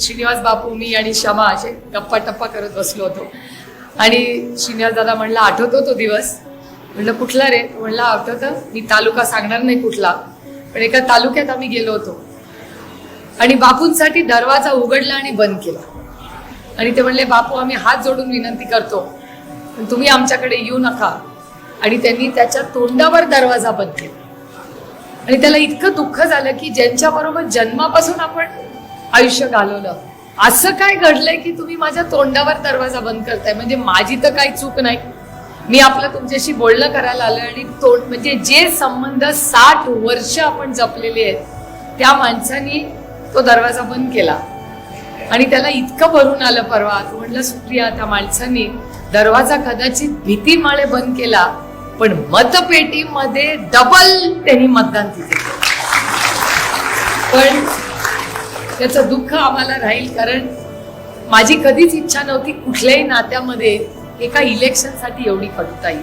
श्रीनिवास बापू मी आणि क्षमा असे गप्पा टप्पा करत बसलो होतो. आणि श्रीनिवास दादा म्हणला आठवतो तो दिवस. म्हणलं कुठला रे? म्हणला आठवतं. मी तालुका सांगणार नाही कुठला पण एका तालुक्यात आम्ही गेलो होतो. आणि बापूंसाठी दरवाजा उघडला आणि बंद केला. आणि ते म्हणले बापू आम्ही हात जोडून विनंती करतो पण तुम्ही आमच्याकडे येऊ नका. आणि त्यांनी त्याच्या तोंडावर दरवाजा बंद केला. आणि त्याला इतकं दुःख झालं की ज्यांच्याबरोबर जन्मापासून आपण आयुष्य घालवलं. असं काय घडलंय की तुम्ही माझ्या तोंडावर दरवाजा बंद करताय? म्हणजे माझी तर काही चूक नाही. मी आपलं तुमच्याशी बोलणं करायला आलं आणि तोंड म्हणजे जे संबंध साठ वर्ष आपण जपलेले आहेत त्या माणसानी तो दरवाजा बंद केला. आणि त्याला इतकं भरून आलं परवा. तो म्हटलं सुप्रिया त्या माणसांनी दरवाजा कदाचित भीतीमाळे बंद केला पण मतपेटीमध्ये डबल त्यांनी मतदान दिले पण त्याचं दुःख आम्हाला राहील कारण माझी कधीच इच्छा नव्हती कुठल्याही नात्यामध्ये एका इलेक्शनसाठी एवढी पडता येईल.